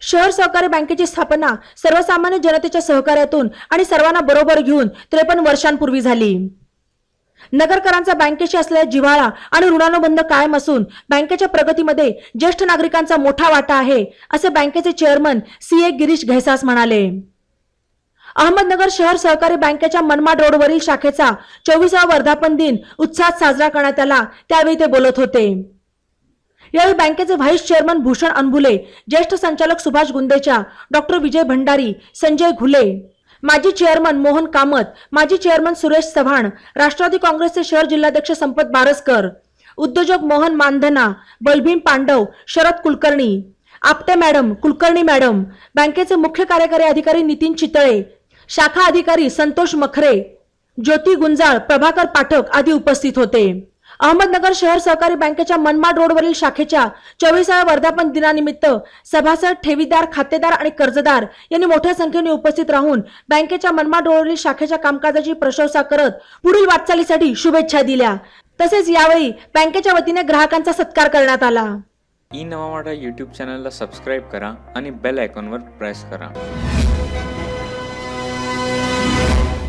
शहर सहकारी बँकेची स्थापना सर्वसामान्य जनतेच्या सहकार्यातून आणि सर्वांना बरोबर घेऊन त्रेपन्न वर्षांपूर्वी झाली. नगरकरांचा बँकेशी असलेला जिव्हाळा आणि ऋणानुबंध कायम असून बँकेच्या प्रगतीमध्ये ज्येष्ठ नागरिकांचा मोठा वाटा आहे असे बँकेचे chairman C A Girish Ghaisas म्हणाले. अहमदनगर शहर सहकारी बँकेच्या मनमाड रोडवरील शाखेचा चोवीसावा वर्धापन दिन उत्साहात साजरा करण्यात आला त्यावेळी ते बोलत होते. यावेळी बँकेचे व्हाईस चेअरमन भूषण अनबुले ज्येष्ठ संचालक सुभाष गुंदेचा डॉक्टर विजय भंडारी संजय घुले. माजी चेअरमन मोहन कामत माजी चेअरमन सुरेश चव्हाण राष्ट्रवादी काँग्रेसचे शहर जिल्हाध्यक्ष संपत बारसकर उद्योजक मोहन मानधना बलभीम पांडव शरद कुलकर्णी. आपटे मॅडम कुलकर्णी मॅडम बँकेचे मुख्य कार्यकारी अधिकारी नितीन चितळे शाखा अधिकारी संतोष मखरे ज्योती गुंजाळ प्रभाकर पाठक आदी उपस्थित होते. अहमदनगर शहर सहकारी बँकेच्या मनमाड रोडवरील शाखेच्या चोवीसाव्या वर्धापन दिनानिमित्त सभासद ठेवीदार खातेदार आणि कर्जदार यांनी मोठ्या संख्येने उपस्थित राहून बँकेच्या मनमाड रोडवरील शाखेच्या कामकाजाची प्रशंसा करत पुढील वाटचालीसाठी शुभेच्छा दिल्या. तसेच यावेळी बँकेच्या वतीने ग्राहकांचा सत्कार करण्यात आला. ई नवा मराठा यूट्यूब चॅनलला सबस्क्राईब करा आणि बेल आयकॉनवर प्रेस करा.